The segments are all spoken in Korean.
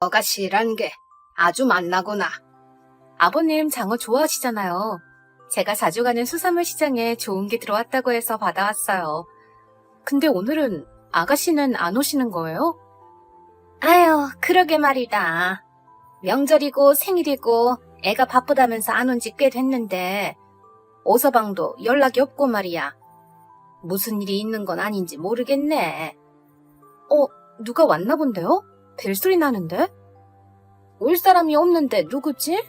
어가씨란 게 아주 만나구나. 아버님 장어 좋아하시잖아요. 제가 자주 가는 수산물 시장에 좋은 게 들어왔다고 해서 받아왔어요. 근데 오늘은 아가씨는 안 오시는 거예요? 아유, 그러게 말이다. 명절이고 생일이고 애가 바쁘다면서 안 온 지 꽤 됐는데 오서방도 연락이 없고 말이야. 무슨 일이 있는 건 아닌지 모르겠네. 어, 누가 왔나 본데요? 벨소리 나는데? 올 사람이 없는데 누구지?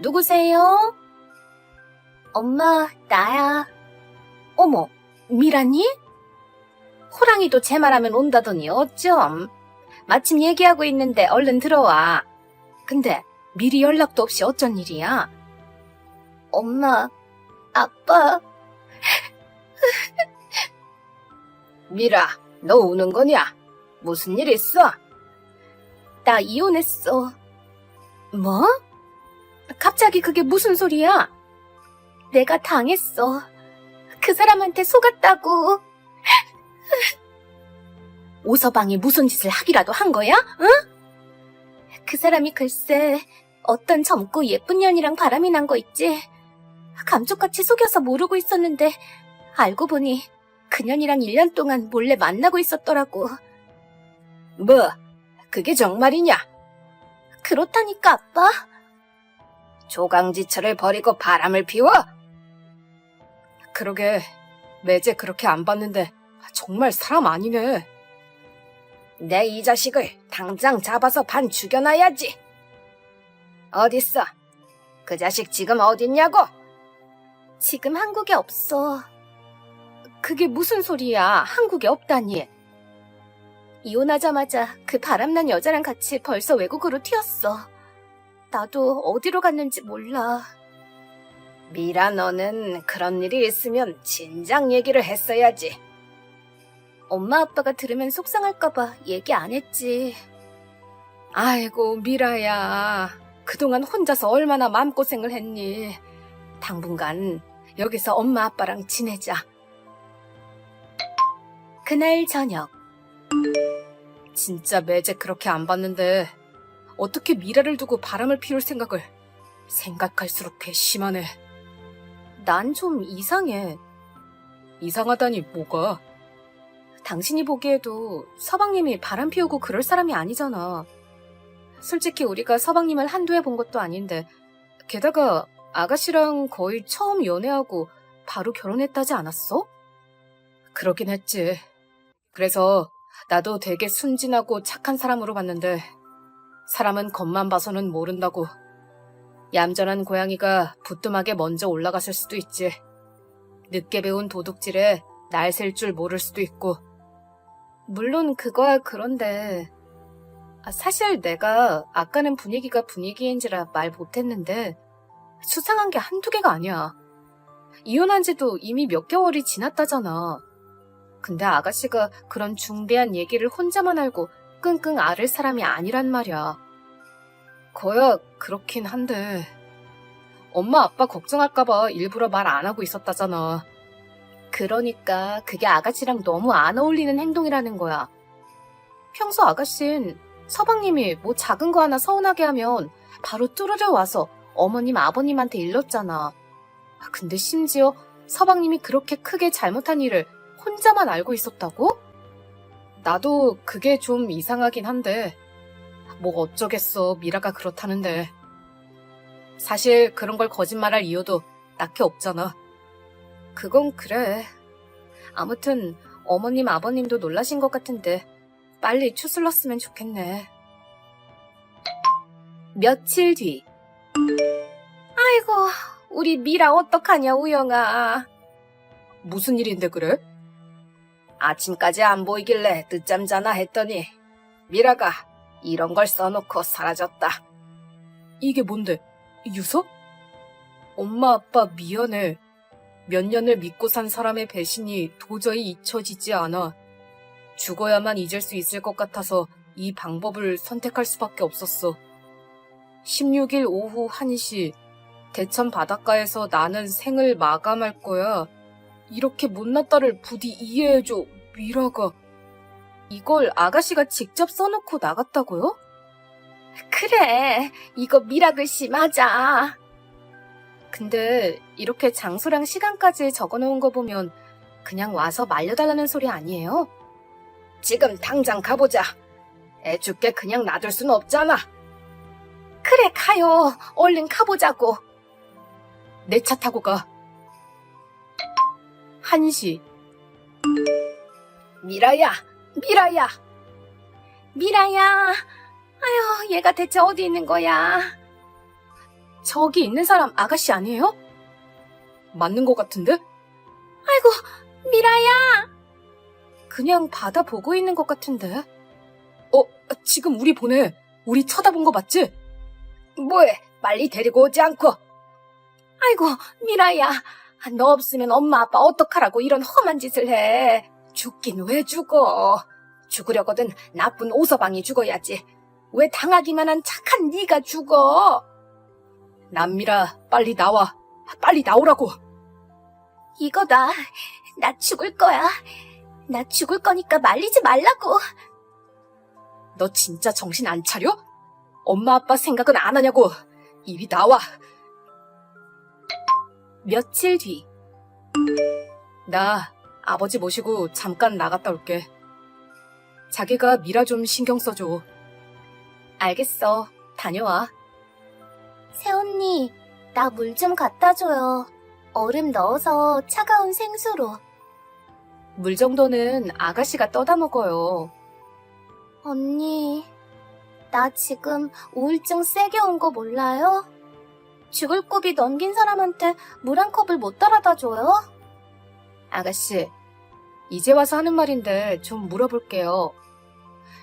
누구세요? 엄마, 나야. 어머, 미라니? 호랑이도 제 말하면 온다더니 어쩜? 마침 얘기하고 있는데 얼른 들어와. 근데 미리 연락도 없이 어쩐 일이야? 엄마, 아빠. 미라, 너 우는 거냐? 무슨 일 있어? 나 이혼했어. 뭐? 갑자기 그게 무슨 소리야? 내가 당했어. 그 사람한테 속았다고. 오서방이 무슨 짓을 하기라도 한 거야? 응? 그 사람이 글쎄 어떤 젊고 예쁜 년이랑 바람이 난 거 있지. 감쪽같이 속여서 모르고 있었는데 알고 보니 그 년이랑 1년 동안 몰래 만나고 있었더라고. 뭐? 그게 정말이냐? 그렇다니까, 아빠. 조강지처를 버리고 바람을 피워? 그러게, 매제 그렇게 안 봤는데 정말 사람 아니네. 내 이 자식을 당장 잡아서 반 죽여놔야지. 어딨어? 그 자식 지금 어딨냐고? 지금 한국에 없어. 그게 무슨 소리야? 한국에 없다니. 이혼하자마자 그 바람난 여자랑 같이 벌써 외국으로 튀었어. 나도 어디로 갔는지 몰라. 미라 너는 그런 일이 있으면 진작 얘기를 했어야지. 엄마 아빠가 들으면 속상할까봐 얘기 안 했지. 아이고, 미라야. 그동안 혼자서 얼마나 마음고생을 했니. 당분간 여기서 엄마 아빠랑 지내자. 그날 저녁. 진짜 매제 그렇게 안 봤는데 어떻게 미라를 두고 바람을 피울 생각을 생각할수록 괘씸하네. 난 좀 이상해. 이상하다니 뭐가? 당신이 보기에도 서방님이 바람 피우고 그럴 사람이 아니잖아. 솔직히 우리가 서방님을 한두 해 본 것도 아닌데 게다가 아가씨랑 거의 처음 연애하고 바로 결혼했다지 않았어? 그러긴 했지. 그래서 나도 되게 순진하고 착한 사람으로 봤는데 사람은 겉만 봐서는 모른다고. 얌전한 고양이가 부뚜막에 먼저 올라갔을 수도 있지. 늦게 배운 도둑질에 날 셀 줄 모를 수도 있고. 물론 그거야 그런데 아, 사실 내가 아까는 분위기가 분위기인지라 말 못했는데 수상한 게 한두 개가 아니야. 이혼한 지도 이미 몇 개월이 지났다잖아. 근데 아가씨가 그런 중대한 얘기를 혼자만 알고 끙끙 앓을 사람이 아니란 말이야. 거야 그렇긴 한데 엄마 아빠 걱정할까봐 일부러 말 안 하고 있었다잖아. 그러니까 그게 아가씨랑 너무 안 어울리는 행동이라는 거야. 평소 아가씨는 서방님이 뭐 작은 거 하나 서운하게 하면 바로 뚜르르 와서 어머님 아버님한테 일렀잖아. 아, 근데 심지어 서방님이 그렇게 크게 잘못한 일을 혼자만 알고 있었다고? 나도 그게 좀 이상하긴 한데 뭐 어쩌겠어 미라가 그렇다는데 사실 그런 걸 거짓말할 이유도 딱히 없잖아. 그건 그래. 아무튼 어머님 아버님도 놀라신 것 같은데 빨리 추슬렀으면 좋겠네. 며칠 뒤. 아이고, 우리 미라 어떡하냐, 우영아. 무슨 일인데 그래? 아침까지 안 보이길래 늦잠 자나 했더니 미라가 이런 걸 써놓고 사라졌다. 이게 뭔데? 유서? 엄마 아빠 미안해. 몇 년을 믿고 산 사람의 배신이 도저히 잊혀지지 않아. 죽어야만 잊을 수 있을 것 같아서 이 방법을 선택할 수밖에 없었어. 16일 오후 1시, 대천 바닷가에서 나는 생을 마감할 거야. 이렇게 못났다를 부디 이해해줘, 미라가. 이걸 아가씨가 직접 써놓고 나갔다고요? 그래, 이거 미라 글씨 맞아. 근데 이렇게 장소랑 시간까지 적어놓은 거 보면 그냥 와서 말려달라는 소리 아니에요? 지금 당장 가보자. 애 죽게 그냥 놔둘 순 없잖아. 그래, 가요. 얼른 가보자고. 내 차 타고 가. 1시. 미라야, 미라야. 미라야. 아휴, 얘가 대체 어디 있는 거야? 저기 있는 사람 아가씨 아니에요? 맞는 것 같은데? 아이고, 미라야. 그냥 바다 보고 있는 것 같은데. 어, 지금 우리 보내. 우리 쳐다본 거 맞지? 뭐해, 빨리 데리고 오지 않고. 아이고, 미라야. 너 없으면 엄마 아빠 어떡하라고 이런 험한 짓을 해. 죽긴 왜 죽어. 죽으려거든 나쁜 오서방이 죽어야지. 왜 당하기만 한 착한 네가 죽어. 남미라, 빨리 나와. 빨리 나오라고. 이거다. 나 죽을 거야. 나 죽을 거니까 말리지 말라고. 너 진짜 정신 안 차려? 엄마 아빠 생각은 안 하냐고. 이리 나와. 며칠 뒤. 나 아버지 모시고 잠깐 나갔다 올게. 자기가 미라 좀 신경 써줘. 알겠어. 다녀와. 새언니, 나 물 좀 갖다 줘요. 얼음 넣어서 차가운 생수로. 물 정도는 아가씨가 떠다 먹어요. 언니, 나 지금 우울증 세게 온 거 몰라요? 죽을 고비 넘긴 사람한테 물 한 컵을 못 따라다 줘요? 아가씨, 이제 와서 하는 말인데 좀 물어볼게요.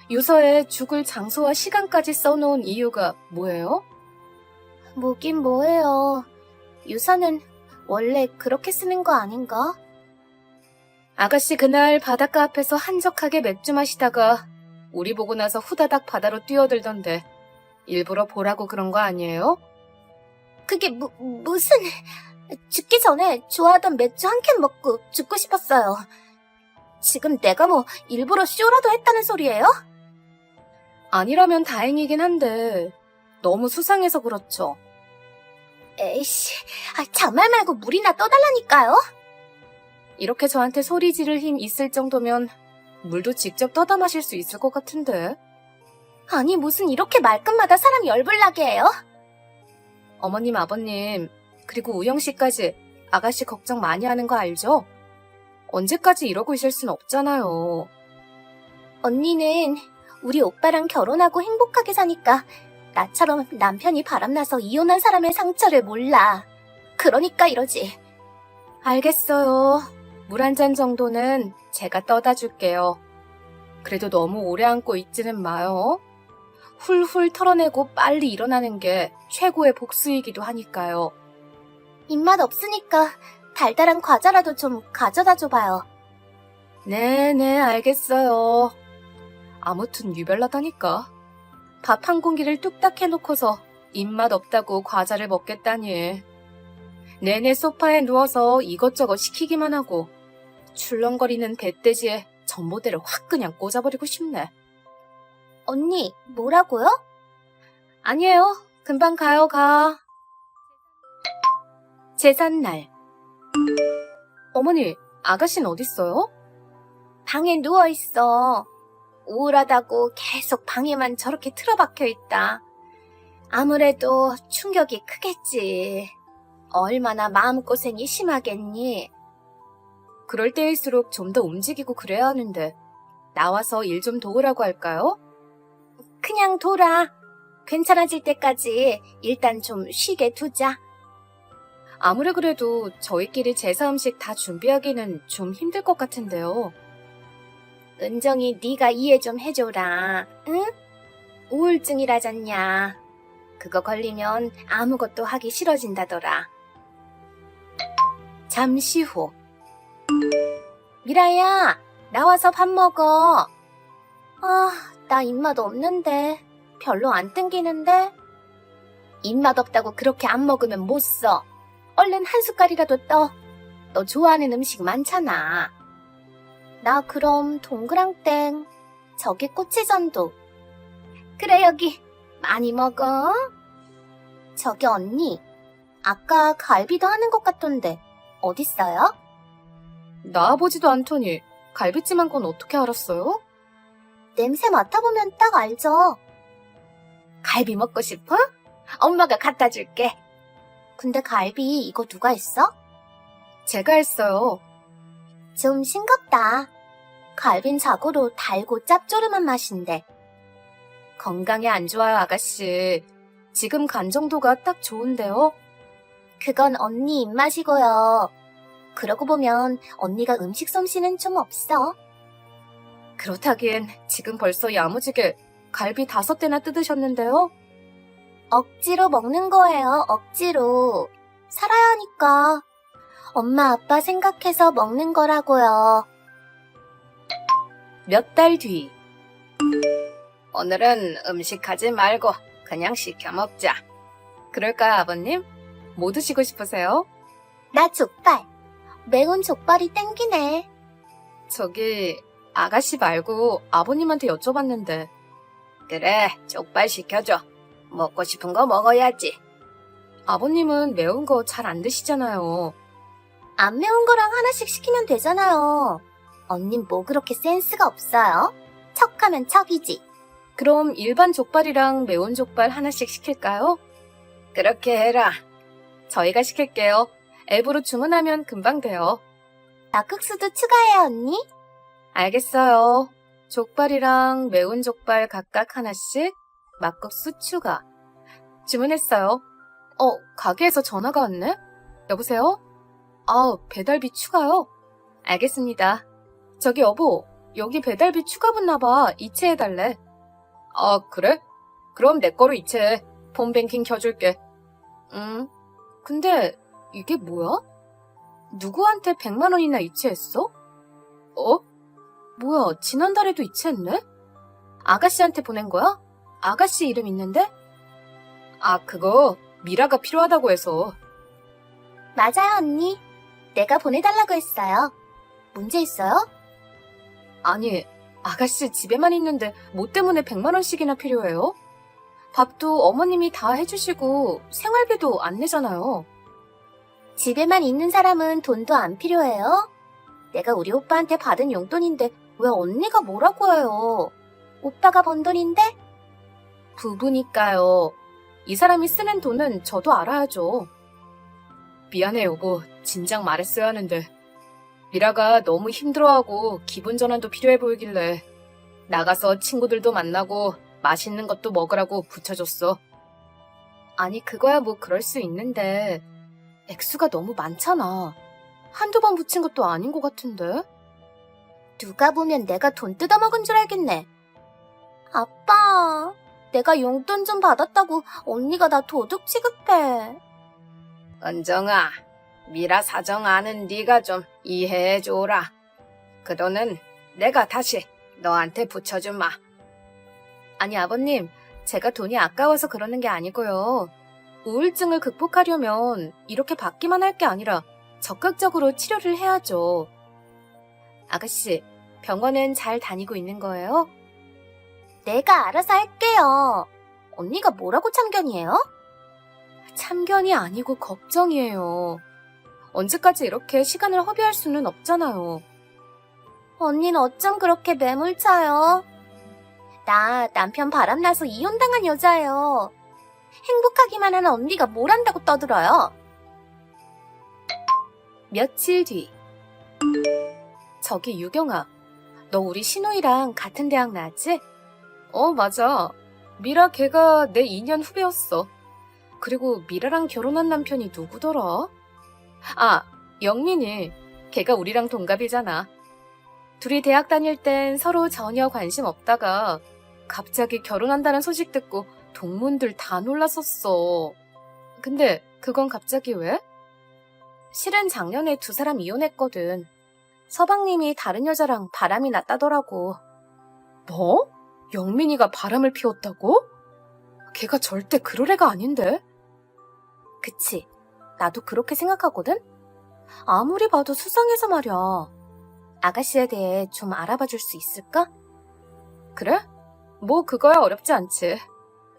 유서에 죽을 장소와 시간까지 써놓은 이유가 뭐예요? 뭐긴 뭐예요. 유서는 원래 그렇게 쓰는 거 아닌가? 아가씨 그날 바닷가 앞에서 한적하게 맥주 마시다가 우리 보고 나서 후다닥 바다로 뛰어들던데 일부러 보라고 그런 거 아니에요? 그게 무, 무슨... 죽기 전에 좋아하던 맥주 한 캔 먹고 죽고 싶었어요. 지금 내가 뭐 일부러 쇼라도 했다는 소리예요? 아니라면 다행이긴 한데 너무 수상해서 그렇죠. 에이씨, 아, 잔말 말고 물이나 떠달라니까요? 이렇게 저한테 소리 지를 힘 있을 정도면 물도 직접 떠다 마실 수 있을 것 같은데. 아니, 무슨 이렇게 말끝마다 사람 열불나게 해요? 어머님, 아버님, 그리고 우영 씨까지 아가씨 걱정 많이 하는 거 알죠? 언제까지 이러고 있을 순 없잖아요. 언니는 우리 오빠랑 결혼하고 행복하게 사니까 나처럼 남편이 바람나서 이혼한 사람의 상처를 몰라. 그러니까 이러지. 알겠어요. 물 한 잔 정도는 제가 떠다 줄게요. 그래도 너무 오래 안고 있지는 마요. 훌훌 털어내고 빨리 일어나는 게 최고의 복수이기도 하니까요. 입맛 없으니까 달달한 과자라도 좀 가져다 줘봐요. 네네, 알겠어요. 아무튼 유별나다니까. 밥 한 공기를 뚝딱 해놓고서 입맛 없다고 과자를 먹겠다니. 내내 소파에 누워서 이것저것 시키기만 하고 출렁거리는 배돼지에 전보대를 확 그냥 꽂아버리고 싶네. 언니, 뭐라고요? 아니에요. 금방 가요, 가. 제삿날. 어머니, 아가씨는 어딨어요? 방에 누워있어. 우울하다고 계속 방에만 저렇게 틀어박혀 있다. 아무래도 충격이 크겠지. 얼마나 마음고생이 심하겠니? 그럴 때일수록 좀 더 움직이고 그래야 하는데 나와서 일 좀 도우라고 할까요? 그냥 돌아. 괜찮아질 때까지 일단 좀 쉬게 두자. 아무리 그래도 저희끼리 제사 음식 다 준비하기는 좀 힘들 것 같은데요. 은정이 네가 이해 좀 해줘라. 응? 우울증이라잖냐. 그거 걸리면 아무것도 하기 싫어진다더라. 잠시 후 미라야, 나와서 밥 먹어. 아, 나 입맛 없는데. 별로 안 땡기는데. 입맛 없다고 그렇게 안 먹으면 못 써. 얼른 한 숟갈이라도 떠. 너 좋아하는 음식 많잖아. 나 그럼 동그랑땡. 저기 꼬치전도. 그래, 여기. 많이 먹어? 저기 언니, 아까 갈비도 하는 것 같던데 어딨어요? 나와보지도 않더니 갈비찜 한 건 어떻게 알았어요? 냄새 맡아보면 딱 알죠. 갈비 먹고 싶어? 엄마가 갖다 줄게. 근데 갈비 이거 누가 했어? 제가 했어요. 좀 싱겁다. 갈빈 자고로 달고 짭조름한 맛인데. 건강에 안 좋아요, 아가씨. 지금 간 정도가 딱 좋은데요? 그건 언니 입맛이고요. 그러고 보면 언니가 음식 솜씨는 좀 없어. 그렇다기엔 지금 벌써 야무지게 갈비 다섯 대나 뜯으셨는데요? 억지로 먹는 거예요, 억지로. 살아야 하니까. 엄마, 아빠 생각해서 먹는 거라고요. 몇 달 뒤. 오늘은 음식 하지 말고 그냥 시켜 먹자. 그럴까요, 아버님? 뭐 드시고 싶으세요? 나 족발. 매운 족발이 땡기네. 저기, 아가씨 말고 아버님한테 여쭤봤는데, 그래, 족발 시켜줘. 먹고 싶은 거 먹어야지. 아버님은 매운 거 잘 안 드시잖아요. 안 매운 거랑 하나씩 시키면 되잖아요. 언닌 뭐 그렇게 센스가 없어요? 척하면 척이지. 그럼 일반 족발이랑 매운 족발 하나씩 시킬까요? 그렇게 해라. 저희가 시킬게요. 앱으로 주문하면 금방 돼요. 낙국수도 추가해, 언니. 알겠어요. 족발이랑 매운 족발 각각 하나씩, 막국수 추가. 주문했어요. 어, 가게에서 전화가 왔네? 여보세요? 아, 배달비 추가요? 알겠습니다. 저기 여보, 여기 배달비 추가 붙나봐. 이체해달래. 아, 그래? 그럼 내 거로 이체해. 폰뱅킹 켜줄게. 응. 근데 이게 뭐야? 누구한테 100만 원이나 이체했어? 어? 뭐야, 지난달에도 이체했네? 아가씨한테 보낸 거야? 아가씨 이름 있는데? 아, 그거 미라가 필요하다고 해서. 맞아요, 언니. 내가 보내달라고 했어요. 문제 있어요? 아니, 아가씨 집에만 있는데 뭐 때문에 100만 원씩이나 필요해요? 밥도 어머님이 다 해주시고 생활비도 안 내잖아요. 집에만 있는 사람은 돈도 안 필요해요? 내가 우리 오빠한테 받은 용돈인데 왜 언니가 뭐라고 해요? 오빠가 번 돈인데? 부부니까요. 이 사람이 쓰는 돈은 저도 알아야죠. 미안해, 여보. 진작 말했어야 하는데. 미라가 너무 힘들어하고 기분 전환도 필요해 보이길래 나가서 친구들도 만나고 맛있는 것도 먹으라고 붙여줬어. 아니, 그거야 뭐 그럴 수 있는데 액수가 너무 많잖아. 한두 번 붙인 것도 아닌 것 같은데? 누가 보면 내가 돈 뜯어먹은 줄 알겠네. 아빠, 내가 용돈 좀 받았다고 언니가 나 도둑 취급해. 은정아, 미라 사정 아는 네가 좀 이해해 줘라. 그 돈은 내가 다시 너한테 붙여주마. 아니, 아버님, 제가 돈이 아까워서 그러는 게 아니고요. 우울증을 극복하려면 이렇게 받기만 할 게 아니라 적극적으로 치료를 해야죠. 아가씨, 병원은 잘 다니고 있는 거예요? 내가 알아서 할게요. 언니가 뭐라고 참견이에요? 참견이 아니고 걱정이에요. 언제까지 이렇게 시간을 허비할 수는 없잖아요. 언니는 어쩜 그렇게 매몰차요? 나 남편 바람나서 이혼당한 여자예요. 행복하기만 하는 언니가 뭘 한다고 떠들어요? 며칠 뒤. 저기 유경아, 너 우리 신우이랑 같은 대학 나왔지? 어, 맞아. 미라 걔가 내 2년 후배였어. 그리고 미라랑 결혼한 남편이 누구더라? 아, 영민이. 걔가 우리랑 동갑이잖아. 둘이 대학 다닐 땐 서로 전혀 관심 없다가 갑자기 결혼한다는 소식 듣고 동문들 다 놀랐었어. 근데 그건 갑자기 왜? 실은 작년에 두 사람 이혼했거든. 서방님이 다른 여자랑 바람이 났다더라고. 뭐? 영민이가 바람을 피웠다고? 걔가 절대 그럴 애가 아닌데? 그치. 나도 그렇게 생각하거든? 아무리 봐도 수상해서 말이야. 아가씨에 대해 좀 알아봐 줄 수 있을까? 그래? 뭐 그거야 어렵지 않지.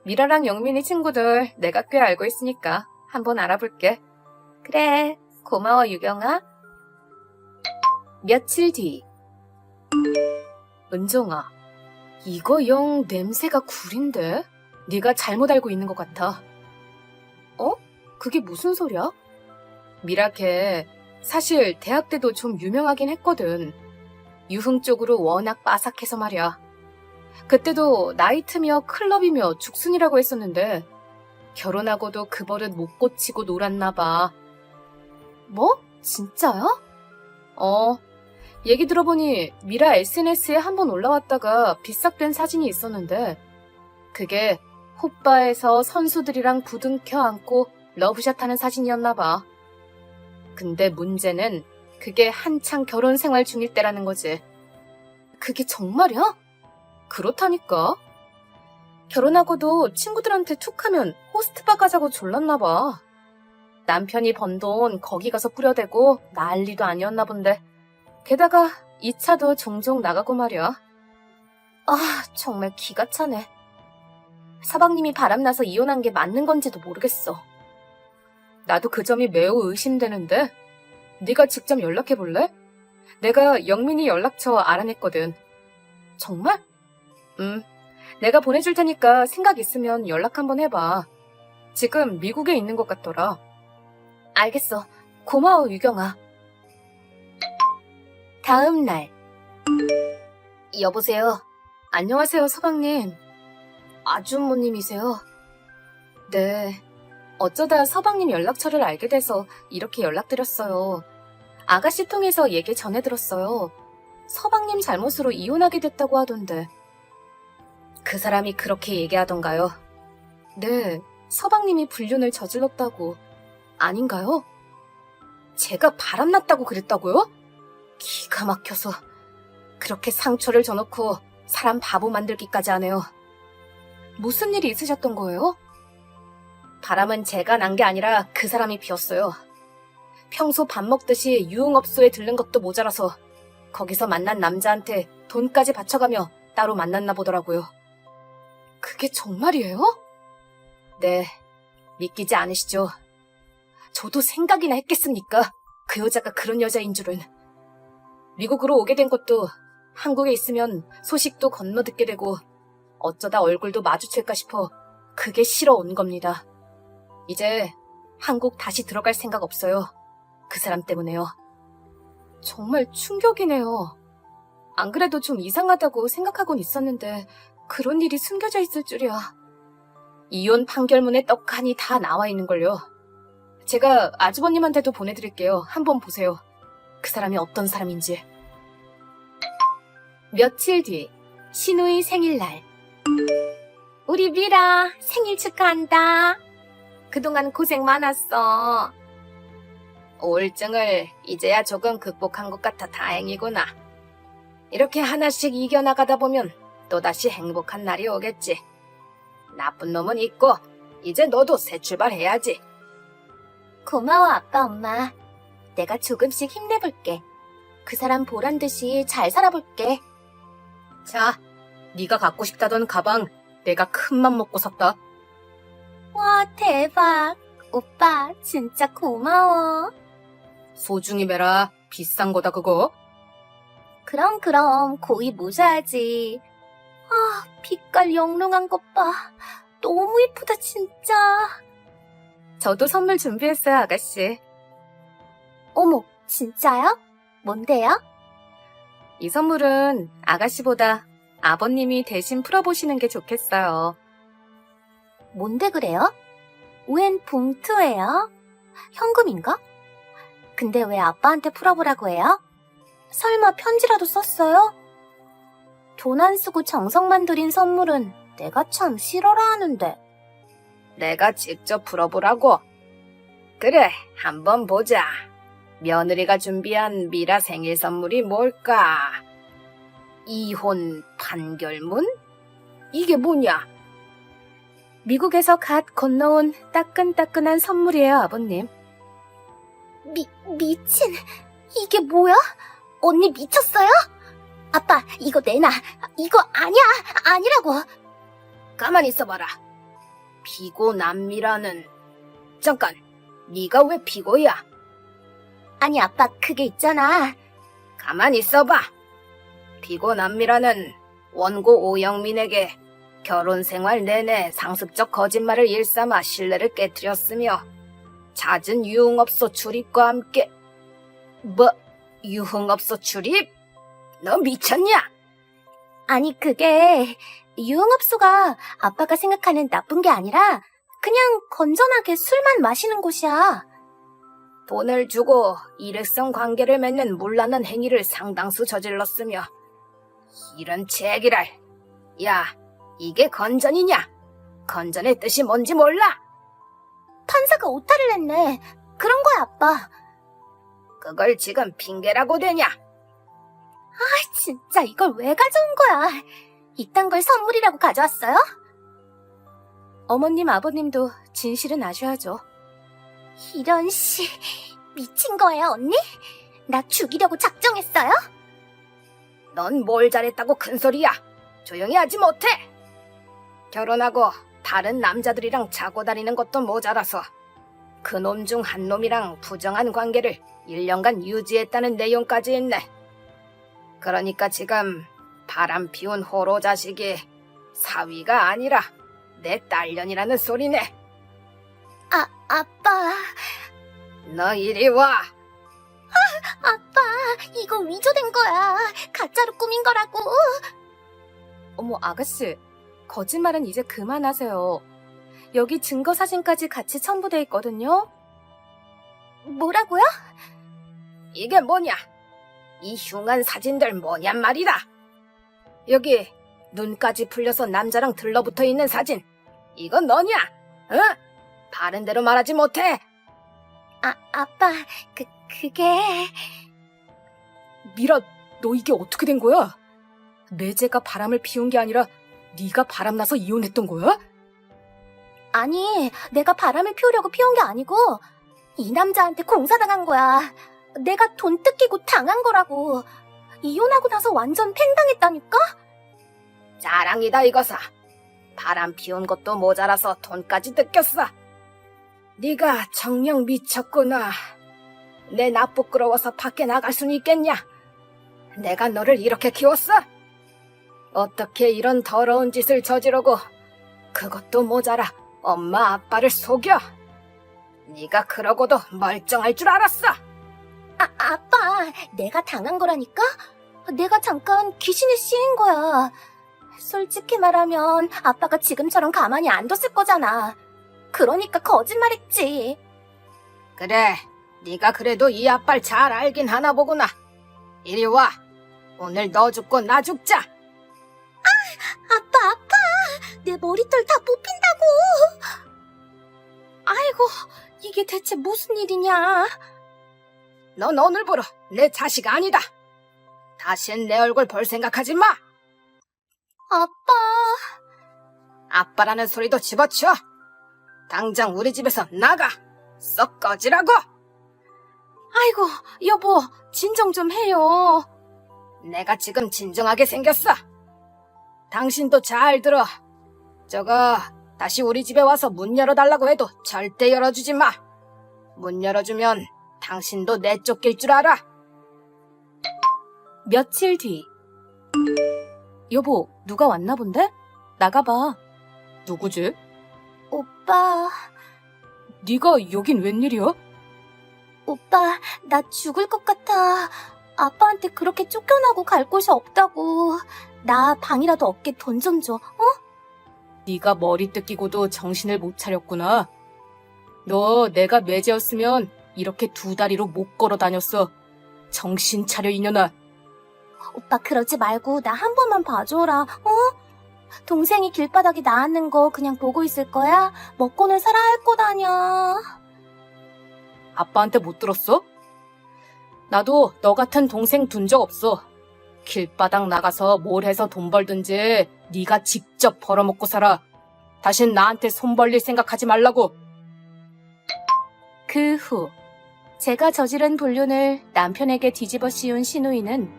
미라랑 영민이 친구들 내가 꽤 알고 있으니까 한번 알아볼게. 그래, 고마워 유경아. 며칠 뒤. 은정아, 이거 영 냄새가 굴인데? 네가 잘못 알고 있는 것 같아. 어? 그게 무슨 소리야? 미라 걔 사실 대학 때도 좀 유명하긴 했거든. 유흥 쪽으로 워낙 빠삭해서 말이야. 그때도 나이트며 클럽이며 죽순이라고 했었는데 결혼하고도 그 버릇 못 고치고 놀았나 봐. 뭐? 진짜야? 어. 얘기 들어보니 미라 SNS에 한 번 올라왔다가 비싹된 사진이 있었는데 그게 호바에서 선수들이랑 부둥켜 안고 러브샷 하는 사진이었나 봐. 근데 문제는 그게 한창 결혼 생활 중일 때라는 거지. 그게 정말이야? 그렇다니까. 결혼하고도 친구들한테 툭 하면 호스트바 가자고 졸랐나 봐. 남편이 번 돈 거기 가서 뿌려대고 난리도 아니었나 본데. 게다가 2차도 종종 나가고 말이야. 아, 정말 기가 차네. 사방님이 바람나서 이혼한 게 맞는 건지도 모르겠어. 나도 그 점이 매우 의심되는데 네가 직접 연락해 볼래? 내가 영민이 연락처 알아냈거든. 정말? 음, 내가 보내줄 테니까 생각 있으면 연락 한번 해봐. 지금 미국에 있는 것 같더라. 알겠어. 고마워, 유경아. 다음 날. 여보세요. 안녕하세요, 서방님. 아주모님이세요? 네. 어쩌다 서방님 연락처를 알게 돼서 이렇게 연락드렸어요. 아가씨 통해서 얘기 전해 들었어요. 서방님 잘못으로 이혼하게 됐다고 하던데. 그 사람이 그렇게 얘기하던가요? 네, 서방님이 불륜을 저질렀다고. 아닌가요? 제가 바람났다고 그랬다고요? 기가 막혀서. 그렇게 상처를 줘놓고 사람 바보 만들기까지 하네요. 무슨 일이 있으셨던 거예요? 바람은 제가 난 게 아니라 그 사람이 피웠어요. 평소 밥 먹듯이 유흥업소에 들른 것도 모자라서 거기서 만난 남자한테 돈까지 바쳐가며 따로 만났나 보더라고요. 그게 정말이에요? 네, 믿기지 않으시죠? 저도 생각이나 했겠습니까? 그 여자가 그런 여자인 줄은. 미국으로 오게 된 것도 한국에 있으면 소식도 건너 듣게 되고 어쩌다 얼굴도 마주칠까 싶어 그게 싫어 온 겁니다. 이제 한국 다시 들어갈 생각 없어요. 그 사람 때문에요. 정말 충격이네요. 안 그래도 좀 이상하다고 생각하곤 있었는데 그런 일이 숨겨져 있을 줄이야. 이혼 판결문에 떡하니 다 나와 있는걸요. 제가 아주버님한테도 보내드릴게요. 한번 보세요. 그 사람이 어떤 사람인지. 며칠 뒤, 신우의 생일날. 우리 미라 생일 축하한다. 그동안 고생 많았어. 우울증을 이제야 조금 극복한 것 같아 다행이구나. 이렇게 하나씩 이겨나가다 보면 또다시 행복한 날이 오겠지. 나쁜 놈은 있고, 이제 너도 새 출발해야지. 고마워, 아빠, 엄마. 내가 조금씩 힘내볼게. 그 사람 보란 듯이 잘 살아볼게. 자, 네가 갖고 싶다던 가방 내가 큰 맘 먹고 샀다. 와, 대박. 오빠, 진짜 고마워. 소중히 매라. 비싼 거다, 그거. 그럼, 그럼, 고이 모셔야지. 아, 빛깔 영롱한 것 봐. 너무 예쁘다, 진짜. 저도 선물 준비했어요, 아가씨. 어머, 진짜요? 뭔데요? 이 선물은 아가씨보다 아버님이 대신 풀어보시는 게 좋겠어요. 뭔데 그래요? 웬 봉투예요? 현금인가? 근데 왜 아빠한테 풀어보라고 해요? 설마 편지라도 썼어요? 돈 안 쓰고 정성만 들인 선물은 내가 참 싫어라 하는데. 내가 직접 풀어보라고? 그래, 한번 보자. 며느리가 준비한 미라 생일 선물이 뭘까? 이혼 판결문? 이게 뭐냐? 미국에서 갓 건너온 따끈따끈한 선물이에요, 아버님. 미, 미친. 이게 뭐야? 언니 미쳤어요? 아빠, 이거 내놔. 이거 아니야. 아니라고. 가만히 있어봐라. 피고 남미라는 잠깐 네가 왜 피고야? 아니 아빠 그게 있잖아 가만히 있어봐 피고남미라는 원고 오영민에게 결혼 생활 내내 상습적 거짓말을 일삼아 신뢰를 깨뜨렸으며 잦은 유흥업소 출입과 함께 뭐 유흥업소 출입? 너 미쳤냐? 아니 그게 유흥업소가 아빠가 생각하는 나쁜 게 아니라 그냥 건전하게 술만 마시는 곳이야. 돈을 주고 일회성 관계를 맺는 문란한 행위를 상당수 저질렀으며 이런 제기랄. 야, 이게 건전이냐? 건전의 뜻이 뭔지 몰라? 판사가 오타를 냈네. 그런 거야, 아빠. 그걸 지금 핑계라고 되냐? 아, 진짜 이걸 왜 가져온 거야? 이딴 걸 선물이라고 가져왔어요? 어머님, 아버님도 진실은 아셔야죠. 이런 씨, 미친 거예요, 언니? 나 죽이려고 작정했어요? 넌 뭘 잘했다고 큰 소리야. 조용히 하지 못해. 결혼하고 다른 남자들이랑 자고 다니는 것도 모자라서 그놈 중 한 놈이랑 부정한 관계를 1년간 유지했다는 내용까지 있네. 그러니까 지금 바람 피운 호로 자식이 사위가 아니라 내 딸년이라는 소리네. 아, 아빠. 너 이리 와. 아빠, 이거 위조된 거야. 가짜로 꾸민 거라고. 어머, 아가씨. 거짓말은 이제 그만하세요. 여기 증거 사진까지 같이 첨부돼 있거든요. 뭐라고요? 이게 뭐냐? 이 흉한 사진들 뭐냔 말이다. 여기 눈까지 풀려서 남자랑 들러붙어 있는 사진. 이건 너냐? 응? 바른 대로 말하지 못해. 아, 아빠, 그, 그게... 미라, 너 이게 어떻게 된 거야? 매제가 바람을 피운 게 아니라 네가 바람나서 이혼했던 거야? 아니, 내가 바람을 피우려고 피운 게 아니고, 이 남자한테 공사당한 거야. 내가 돈 뜯기고 당한 거라고. 이혼하고 나서 완전 팽당했다니까? 자랑이다 이거사. 바람 피운 것도 모자라서 돈까지 뜯겼어. 네가 정녕 미쳤구나. 내나 부끄러워서 밖에 나갈 순 있겠냐? 내가 너를 이렇게 키웠어? 어떻게 이런 더러운 짓을 저지르고 그것도 모자라 엄마 아빠를 속여? 네가 그러고도 멀쩡할 줄 알았어. 아, 아빠, 내가 당한 거라니까? 내가 잠깐 귀신에 씌인 거야. 솔직히 말하면 아빠가 지금처럼 가만히 안 뒀을 거잖아. 그러니까 거짓말했지. 그래, 네가 그래도 이 아빠를 잘 알긴 하나 보구나. 이리 와. 오늘 너 죽고 나 죽자. 아빠, 아빠! 내 머리털 다 뽑힌다고! 아이고, 이게 대체 무슨 일이냐? 넌 오늘부로 내 자식 아니다. 다신 내 얼굴 볼 생각하지 마. 아빠. 아빠라는 소리도 집어치워. 당장 우리 집에서 나가. 썩 꺼지라고. 아이고, 여보, 진정 좀 해요. 내가 지금 진정하게 생겼어. 당신도 잘 들어. 저거 다시 우리 집에 와서 문 열어달라고 해도 절대 열어주지 마. 문 열어주면 당신도 내쫓길 줄 알아. 며칠 뒤. 여보, 누가 왔나 본데? 나가봐. 누구지? 오빠, 네가 여긴 웬일이야? 오빠, 나 죽을 것 같아. 아빠한테 그렇게 쫓겨나고 갈 곳이 없다고. 나 방이라도 얻게 돈좀 줘. 어? 네가 머리 뜯기고도 정신을 못 차렸구나. 너 내가 매제였으면 이렇게 두 다리로 못 걸어 다녔어. 정신 차려 이년아. 오빠 그러지 말고 나 한 번만 봐줘라. 어? 동생이 길바닥에 나앉는 거 그냥 보고 있을 거야? 먹고는 살아야 할 거다냐. 아빠한테 못 들었어? 나도 너 같은 동생 둔 적 없어. 길바닥 나가서 뭘 해서 돈 벌든지 네가 직접 벌어먹고 살아. 다신 나한테 손 벌릴 생각하지 말라고. 그 후 제가 저지른 불륜을 남편에게 뒤집어 씌운 신우이는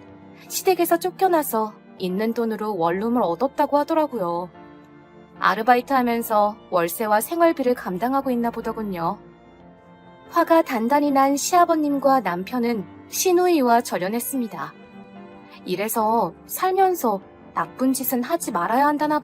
시댁에서 쫓겨나서 있는 돈으로 원룸을 얻었다고 하더라고요. 아르바이트 하면서 월세와 생활비를 감당하고 있나 보더군요. 화가 단단히 난 시아버님과 남편은 신우이와 절연했습니다. 이래서 살면서 나쁜 짓은 하지 말아야 한다나